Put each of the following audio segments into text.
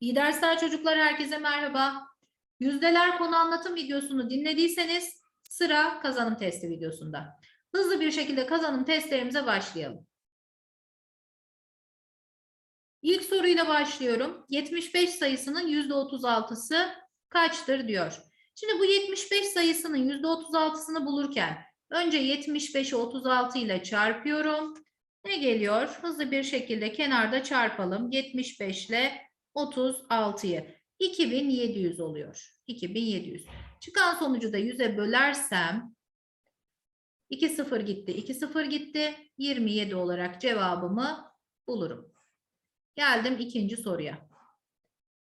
İyi dersler çocuklar, herkese merhaba. Yüzdeler konu anlatım videosunu dinlediyseniz sıra kazanım testi videosunda. Hızlı bir şekilde kazanım testlerimize başlayalım. İlk soruyla başlıyorum. 75 sayısının %36'sı kaçtır diyor. Şimdi bu 75 sayısının %36'sını bulurken önce 75'i 36 ile çarpıyorum. Ne geliyor? Hızlı bir şekilde kenarda çarpalım. 75 ile 36'yı 2700 oluyor. 2700. Çıkan sonucu da 100'e bölersem 2 0 gitti. 2 0 gitti. 27 olarak cevabımı bulurum. Geldim ikinci soruya.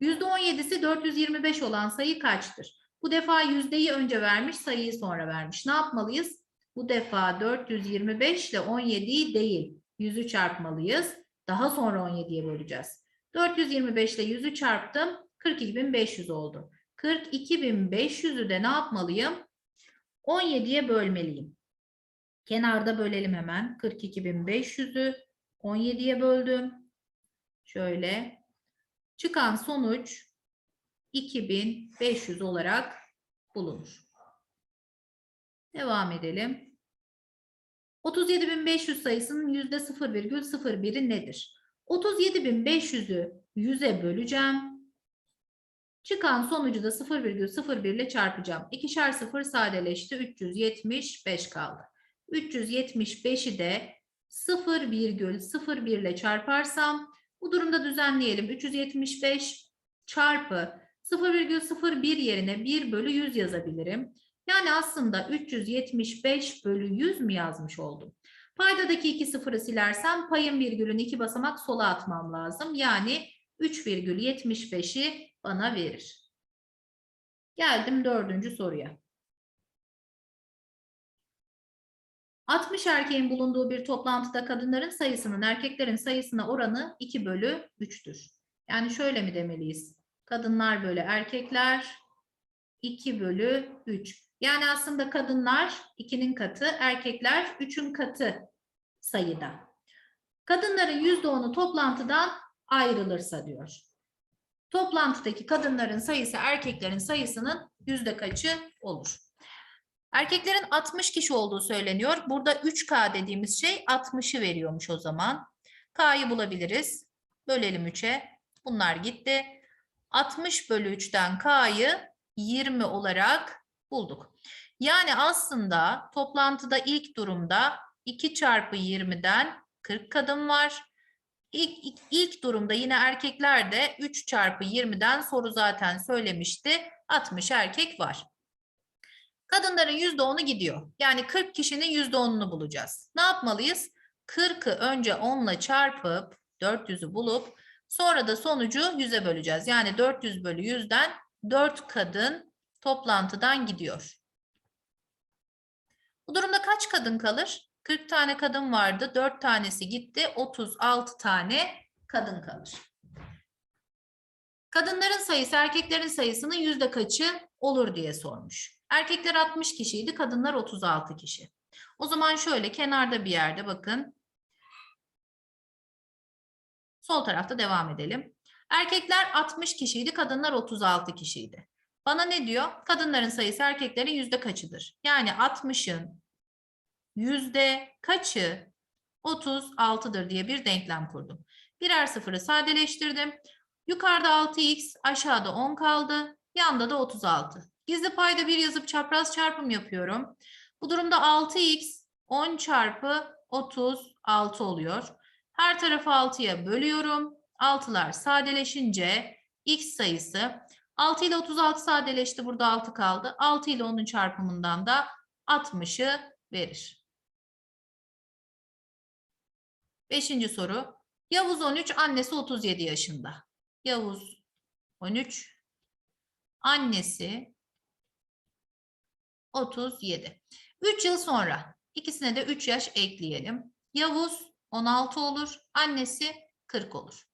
%17'si 425 olan sayı kaçtır? Bu defa yüzdeyi önce vermiş, sayıyı sonra vermiş. Ne yapmalıyız? Bu defa 425 ile 17'yi değil, 100'ü çarpmalıyız. Daha sonra 17'ye böleceğiz. 425 ile 100'ü çarptım. 42.500 oldu. 42.500'ü de ne yapmalıyım? 17'ye bölmeliyim. Kenarda bölelim hemen. 42.500'ü 17'ye böldüm. Şöyle. Çıkan sonuç 2500 olarak bulunur. Devam edelim. 37.500 sayısının %0,01'i nedir? 37.500'ü 100'e böleceğim. Çıkan sonucu da 0,01 ile çarpacağım. İkişer sıfır sadeleşti. 375 kaldı. 375'i de 0,01 ile çarparsam bu durumda düzenleyelim. 375 çarpı 0,01 yerine 1 bölü 100 yazabilirim. Yani aslında 375 bölü 100 mü yazmış oldum? Paydadaki iki sıfırı silersem payın virgülünü iki basamak sola atmam lazım. Yani 3,75'i bana verir. Geldim dördüncü soruya. 60 erkeğin bulunduğu bir toplantıda kadınların sayısının erkeklerin sayısına oranı 2 bölü 3'tür. Yani şöyle mi demeliyiz? Kadınlar bölü erkekler 2 bölü 3. Yani aslında kadınlar 2'nin katı, erkekler 3'ün katı sayıda. Kadınların %10'u toplantıdan ayrılırsa diyor. Toplantıdaki kadınların sayısı erkeklerin sayısının yüzde kaçı olur? Erkeklerin 60 kişi olduğu söyleniyor. Burada 3K dediğimiz şey 60'ı veriyormuş o zaman. K'yı bulabiliriz. Bölelim 3'e. Bunlar gitti. 60 bölü 3'ten K'yı 20 olarak bulduk. Yani aslında toplantıda ilk durumda 2 çarpı 20'den 40 kadın var. İlk, ilk, ilk durumda yine erkeklerde 3 çarpı 20'den soru zaten söylemişti. 60 erkek var. Kadınların %10'u gidiyor. Yani 40 kişinin %10'unu bulacağız. Ne yapmalıyız? 40'ı önce 10 ile çarpıp 400'ü bulup sonra da sonucu 100'e böleceğiz. Yani 400 bölü 100'den 4 kadın toplantıdan gidiyor. Bu durumda kaç kadın kalır? 40 tane kadın vardı. 4 tanesi gitti. 36 tane kadın kalır. Kadınların sayısı erkeklerin sayısının yüzde kaçı olur diye sormuş. Erkekler 60 kişiydi, kadınlar 36 kişi. O zaman şöyle kenarda bir yerde bakın. Sol tarafta devam edelim. Erkekler 60 kişiydi, kadınlar 36 kişiydi. Bana ne diyor? Kadınların sayısı erkeklerin yüzde kaçıdır? Yani 60'ın yüzde kaçı 36'dır diye bir denklem kurdum. Birer sıfırı sadeleştirdim. Yukarıda 6x, aşağıda 10 kaldı. Yanda da 36. Gizli payda bir yazıp çapraz çarpım yapıyorum. Bu durumda 6x 10 çarpı 36 oluyor. Her tarafı 6'ya bölüyorum. 6'lar sadeleşince x sayısı 6 ile 36 sadeleşti. Burada 6 kaldı. 6 ile 10'un çarpımından da 60'ı verir. Beşinci soru. Yavuz 13, annesi 37 yaşında. Yavuz 13, annesi 37. 3 yıl sonra ikisine de 3 yaş ekleyelim. Yavuz 16 olur, annesi 40 olur.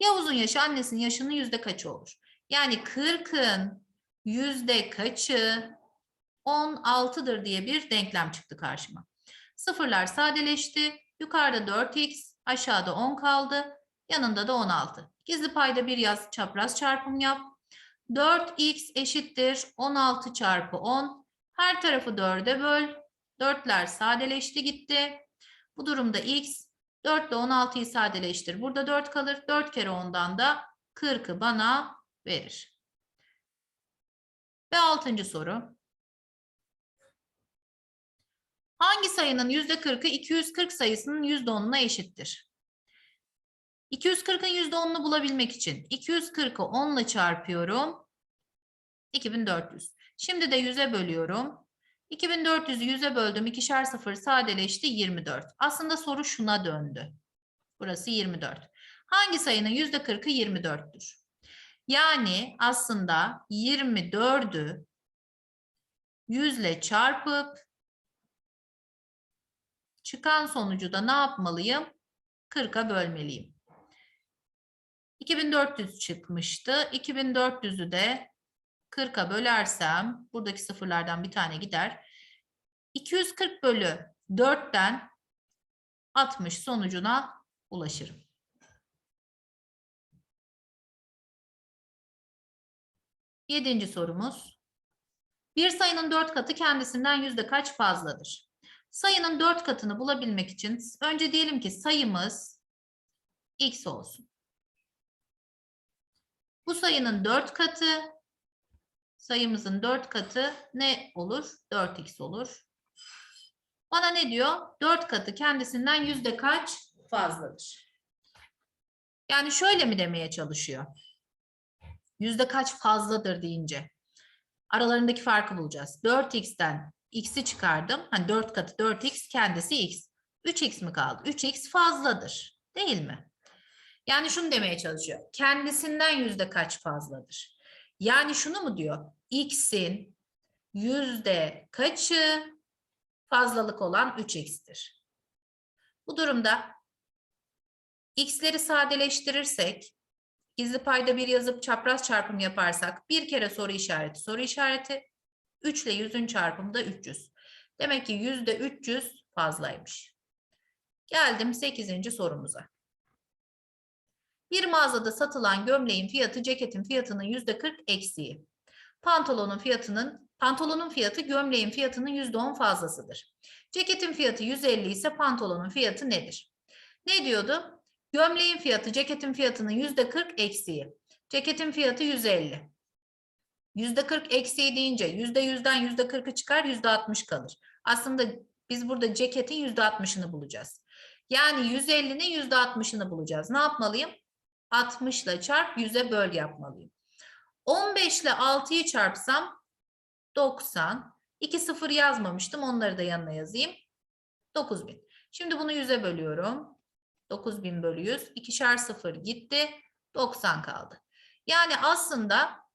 Yavuz'un yaşı annesinin yaşının yüzde kaçı olur? Yani 40'ın yüzde kaçı 16'dır diye bir denklem çıktı karşıma. Sıfırlar sadeleşti. Yukarıda 4x, aşağıda 10 kaldı. Yanında da 16. Gizli payda bir yaz çapraz çarpım yap. 4x eşittir 16 çarpı 10. Her tarafı 4'e böl. 4'ler sadeleşti gitti. Bu durumda x 4 ile 16'yı sadeleştir. Burada 4 kalır. 4 kere 10'dan da 40'ı bana verir. Ve altıncı soru. Hangi sayının %40'ı 240 sayısının %10'una eşittir? 240'ın %10'unu bulabilmek için 240'ı 10 ile çarpıyorum. 2400. Şimdi de 100'e bölüyorum. 2400'ü 100'e böldüm. İkişer sıfır sadeleşti 24. Aslında soru şuna döndü. Burası 24. Hangi sayının %40'ı 24'tür? Yani aslında 24'ü 100 ile çarpıp çıkan sonucu da ne yapmalıyım? 40'a bölmeliyim. 2400 çıkmıştı. 2400'ü de 40'a bölersem buradaki sıfırlardan bir tane gider. 240 bölü 4'ten 60 sonucuna ulaşırım. Yedinci sorumuz. Bir sayının dört katı kendisinden yüzde kaç fazladır? Sayının dört katını bulabilmek için önce diyelim ki sayımız x olsun. Bu sayının dört katı, sayımızın dört katı ne olur? 4x olur. Bana ne diyor? Dört katı kendisinden yüzde kaç fazladır? Yani şöyle mi demeye çalışıyor? Yüzde kaç fazladır deyince. Aralarındaki farkı bulacağız. 4x'ten x'i çıkardım. Hani 4 katı 4x kendisi x. 3x mi kaldı? 3x fazladır. Değil mi? Yani şunu demeye çalışıyor. Kendisinden yüzde kaç fazladır? Yani şunu mu diyor? X'in yüzde kaçı fazlalık olan 3x'tir. Bu durumda x'leri sadeleştirirsek Gizli payda bir yazıp çapraz çarpım yaparsak bir kere soru işareti soru işareti 3 ile 100'ün çarpımı da 300. Demek ki yüzde 300 fazlaymış. Geldim 8. sorumuza. Bir mağazada satılan gömleğin fiyatı ceketin fiyatının yüzde 40 eksiği. Pantolonun fiyatının pantolonun fiyatı gömleğin fiyatının yüzde 10 fazlasıdır. Ceketin fiyatı 150 ise pantolonun fiyatı nedir? Ne diyordu? Gömleğin fiyatı ceketin fiyatının yüzde 40 eksiği. Ceketin fiyatı 150. Yüzde 40 eksiği deyince yüzde yüzden yüzde 40'ı çıkar yüzde 60 kalır. Aslında biz burada ceketin yüzde 60'ını bulacağız. Yani 150'nin yüzde 60'ını bulacağız. Ne yapmalıyım? 60 ile çarp 100'e böl yapmalıyım. 15 ile 6'yı çarpsam 90. 2 sıfır yazmamıştım. Onları da yanına yazayım. 9000. Şimdi bunu 100'e bölüyorum. 9000 bölü 100. İkişer sıfır gitti. 90 kaldı. Yani aslında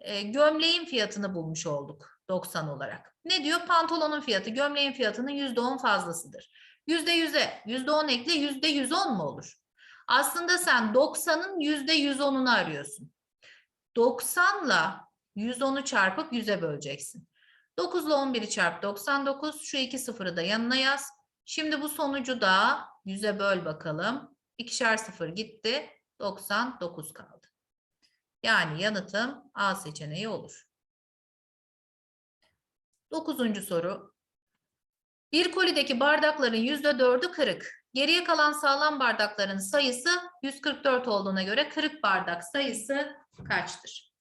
e, gömleğin fiyatını bulmuş olduk 90 olarak. Ne diyor? Pantolonun fiyatı gömleğin fiyatının %10 fazlasıdır. %100'e %10 ekle %110 mu olur? Aslında sen 90'ın %110'unu arıyorsun. 90 ile 110'u çarpıp 100'e böleceksin. 9 ile 11'i çarp 99. Şu iki sıfırı da yanına yaz. Şimdi bu sonucu da 100'e böl bakalım. İkişer sıfır gitti. 99 kaldı. Yani yanıtım A seçeneği olur. Dokuzuncu soru. Bir kolideki bardakların yüzde dördü kırık. Geriye kalan sağlam bardakların sayısı 144 olduğuna göre kırık bardak sayısı kaçtır?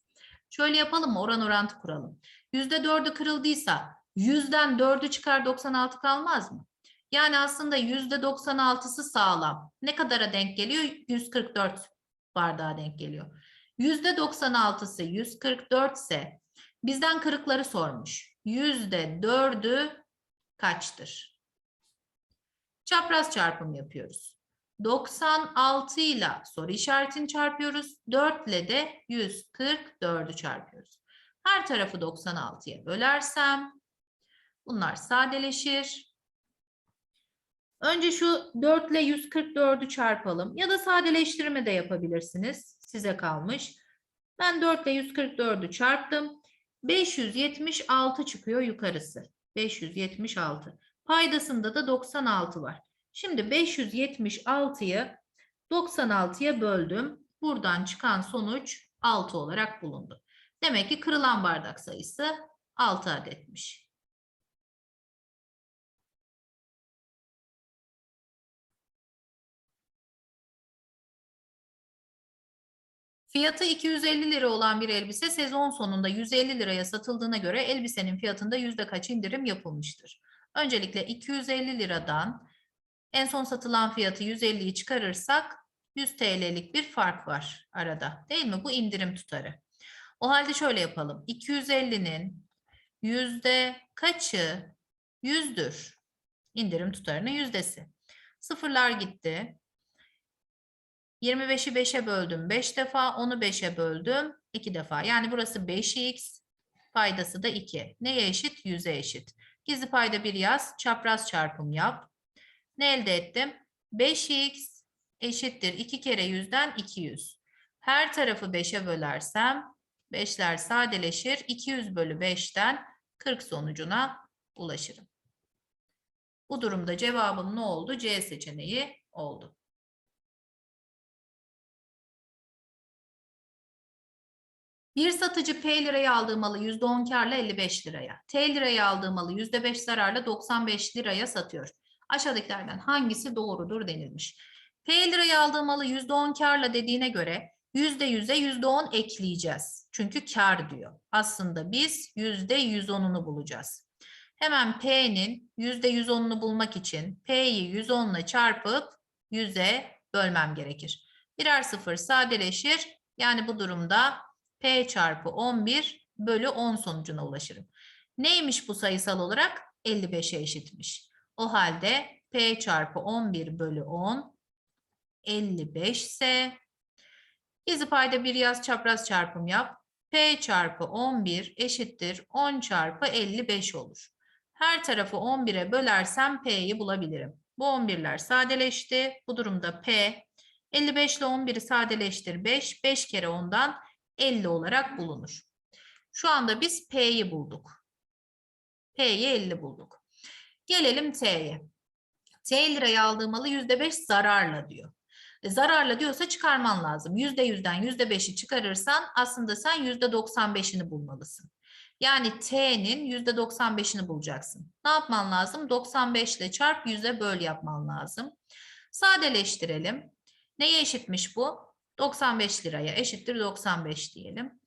Şöyle yapalım mı? Oran orantı kuralım. Yüzde dördü kırıldıysa yüzden dördü çıkar 96 kalmaz mı? Yani aslında yüzde 96'sı sağlam. Ne kadara denk geliyor? 144 bardağa denk geliyor. Yüzde 96'sı 144 ise bizden kırıkları sormuş. Yüzde 4'ü kaçtır? Çapraz çarpım yapıyoruz. 96 ile soru işaretini çarpıyoruz. 4 ile de 144'ü çarpıyoruz. Her tarafı 96'ya bölersem bunlar sadeleşir. Önce şu 4 ile 144'ü çarpalım ya da sadeleştirme de yapabilirsiniz. Size kalmış. Ben 4 ile 144'ü çarptım. 576 çıkıyor yukarısı. 576. Paydasında da 96 var. Şimdi 576'yı 96'ya böldüm. Buradan çıkan sonuç 6 olarak bulundu. Demek ki kırılan bardak sayısı 6 adetmiş. Fiyatı 250 lira olan bir elbise sezon sonunda 150 liraya satıldığına göre elbisenin fiyatında yüzde kaç indirim yapılmıştır? Öncelikle 250 liradan en son satılan fiyatı 150'yi çıkarırsak 100 TL'lik bir fark var arada. Değil mi? Bu indirim tutarı. O halde şöyle yapalım. 250'nin yüzde kaçı yüzdür? İndirim tutarının yüzdesi. Sıfırlar gitti. 25'i 5'e böldüm 5 defa, 10'u 5'e böldüm 2 defa. Yani burası 5x, paydası da 2. Neye eşit? 100'e eşit. Gizli payda bir yaz, çapraz çarpım yap. Ne elde ettim? 5x eşittir 2 kere 100'den 200. Her tarafı 5'e bölersem 5'ler sadeleşir. 200 bölü 5'ten 40 sonucuna ulaşırım. Bu durumda cevabım ne oldu? C seçeneği oldu. Bir satıcı P liraya aldığı malı %10 karla 55 liraya, T liraya aldığı malı %5 zararla 95 liraya satıyor. Aşağıdakilerden hangisi doğrudur denilmiş. P liraya aldığı malı %10 karla dediğine göre %100'e %10 ekleyeceğiz. Çünkü kar diyor. Aslında biz %110'unu bulacağız. Hemen P'nin %110'unu bulmak için P'yi 110 ile çarpıp 100'e bölmem gerekir. Birer sıfır sadeleşir. Yani bu durumda P çarpı 11 bölü 10 sonucuna ulaşırım. Neymiş bu sayısal olarak? 55'e eşitmiş. O halde P çarpı 11 bölü 10 55 ise gizli payda bir yaz çapraz çarpım yap. P çarpı 11 eşittir 10 çarpı 55 olur. Her tarafı 11'e bölersem P'yi bulabilirim. Bu 11'ler sadeleşti. Bu durumda P 55 ile 11'i sadeleştir 5. 5 kere 10'dan 50 olarak bulunur. Şu anda biz P'yi bulduk. P'yi 50 bulduk. Gelelim T'ye. T liraya aldığım malı %5 zararla diyor. E, zararla diyorsa çıkarman lazım. %100'den %5'i çıkarırsan aslında sen %95'ini bulmalısın. Yani T'nin %95'ini bulacaksın. Ne yapman lazım? 95 ile çarp 100'e böl yapman lazım. Sadeleştirelim. Neye eşitmiş bu? 95 liraya eşittir 95 diyelim.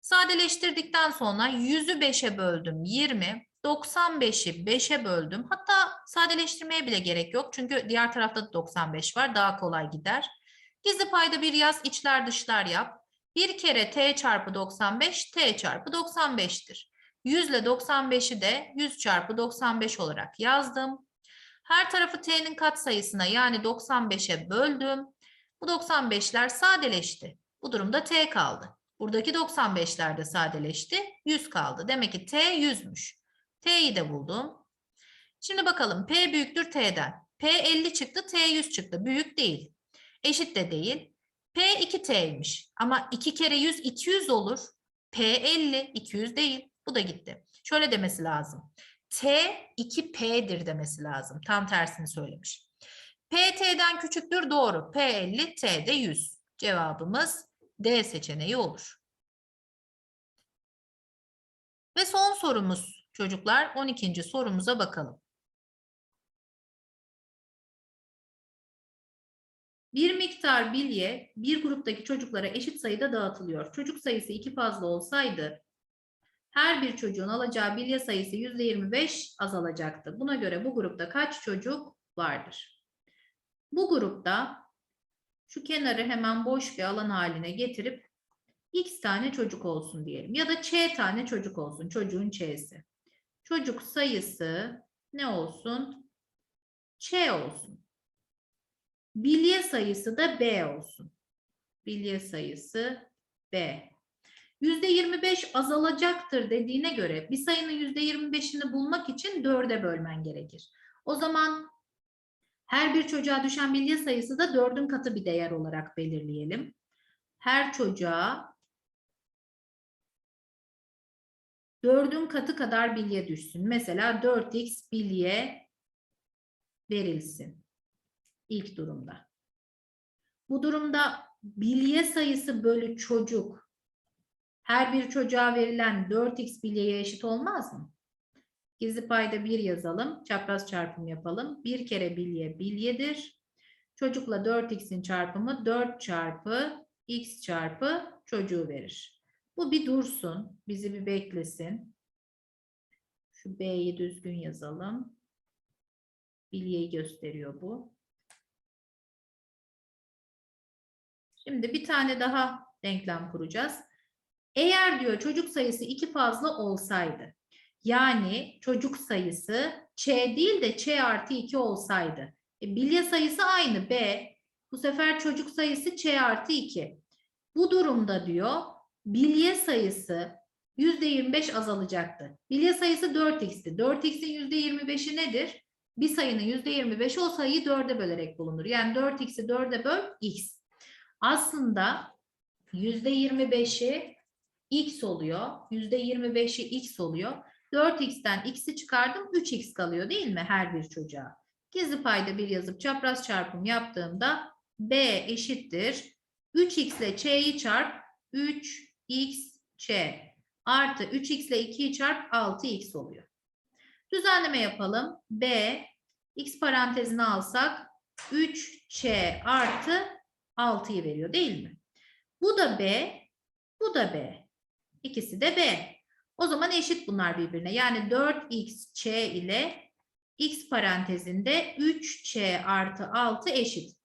Sadeleştirdikten sonra 100'ü 5'e böldüm 20. 95'i 5'e böldüm. Hatta sadeleştirmeye bile gerek yok. Çünkü diğer tarafta da 95 var. Daha kolay gider. Gizli payda bir yaz içler dışlar yap. Bir kere t çarpı 95 t çarpı 95'tir. 100 ile 95'i de 100 çarpı 95 olarak yazdım. Her tarafı t'nin katsayısına yani 95'e böldüm. Bu 95'ler sadeleşti. Bu durumda t kaldı. Buradaki 95'ler de sadeleşti. 100 kaldı. Demek ki t 100'müş. T'yi de buldum. Şimdi bakalım P büyüktür T'den. P 50 çıktı, T 100 çıktı. Büyük değil. Eşit de değil. P 2T'ymiş. Ama 2 kere 100 200 olur. P 50 200 değil. Bu da gitti. Şöyle demesi lazım. T 2P'dir demesi lazım. Tam tersini söylemiş. P T'den küçüktür doğru. P 50 T de 100. Cevabımız D seçeneği olur. Ve son sorumuz çocuklar 12. sorumuza bakalım. Bir miktar bilye bir gruptaki çocuklara eşit sayıda dağıtılıyor. Çocuk sayısı iki fazla olsaydı her bir çocuğun alacağı bilye sayısı %25 azalacaktı. Buna göre bu grupta kaç çocuk vardır? Bu grupta şu kenarı hemen boş bir alan haline getirip x tane çocuk olsun diyelim. Ya da ç tane çocuk olsun. Çocuğun ç'si. Çocuk sayısı ne olsun? ç olsun. Bilye sayısı da b olsun. Bilye sayısı b. %25 azalacaktır dediğine göre bir sayının %25'ini bulmak için 4'e bölmen gerekir. O zaman her bir çocuğa düşen bilye sayısı da 4'ün katı bir değer olarak belirleyelim. Her çocuğa 4'ün katı kadar bilye düşsün. Mesela 4x bilye verilsin ilk durumda. Bu durumda bilye sayısı bölü çocuk her bir çocuğa verilen 4x bilyeye eşit olmaz mı? Gizli payda 1 yazalım. Çapraz çarpım yapalım. Bir kere bilye bilyedir. Çocukla 4x'in çarpımı 4 çarpı x çarpı çocuğu verir. Bu bir dursun. Bizi bir beklesin. Şu B'yi düzgün yazalım. Bilyeyi gösteriyor bu. Şimdi bir tane daha denklem kuracağız. Eğer diyor çocuk sayısı iki fazla olsaydı, yani çocuk sayısı ç değil de ç artı 2 olsaydı, e, bilye sayısı aynı b, bu sefer çocuk sayısı ç artı 2. Bu durumda diyor bilye sayısı %25 azalacaktı. Bilye sayısı 4x'ti. 4x'in %25'i nedir? Bir sayının %25'i o sayıyı 4'e bölerek bulunur. Yani 4x'i 4'e böl x. Aslında %25'i x oluyor. %25'i x oluyor. 4x'ten x'i çıkardım 3x kalıyor değil mi her bir çocuğa? Gizli payda bir yazıp çapraz çarpım yaptığımda b eşittir. 3x ile ç'yi çarp 3x ç artı 3x ile 2'yi çarp 6x oluyor. Düzenleme yapalım. b x parantezine alsak 3ç artı 6'yı veriyor değil mi? Bu da b, bu da b. İkisi de b. O zaman eşit bunlar birbirine. Yani 4xç ile x parantezinde 3ç artı 6 eşit.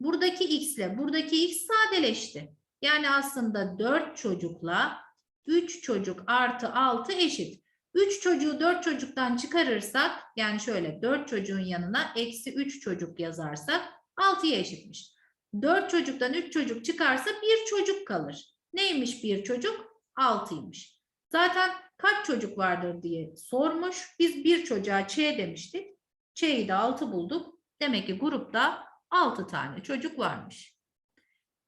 Buradaki x ile buradaki x sadeleşti. Yani aslında 4 çocukla 3 çocuk artı 6 eşit. 3 çocuğu 4 çocuktan çıkarırsak yani şöyle 4 çocuğun yanına eksi 3 çocuk yazarsak 6'ya eşitmiş. 4 çocuktan 3 çocuk çıkarsa bir çocuk kalır. Neymiş bir çocuk? 6'ymış. Zaten kaç çocuk vardır diye sormuş. Biz bir çocuğa Ç demiştik. Ç'yi de 6 bulduk. Demek ki grupta 6 tane çocuk varmış.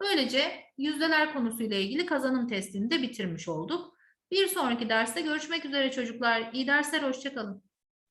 Böylece yüzdeler konusuyla ilgili kazanım testini de bitirmiş olduk. Bir sonraki derste görüşmek üzere çocuklar. İyi dersler, hoşçakalın.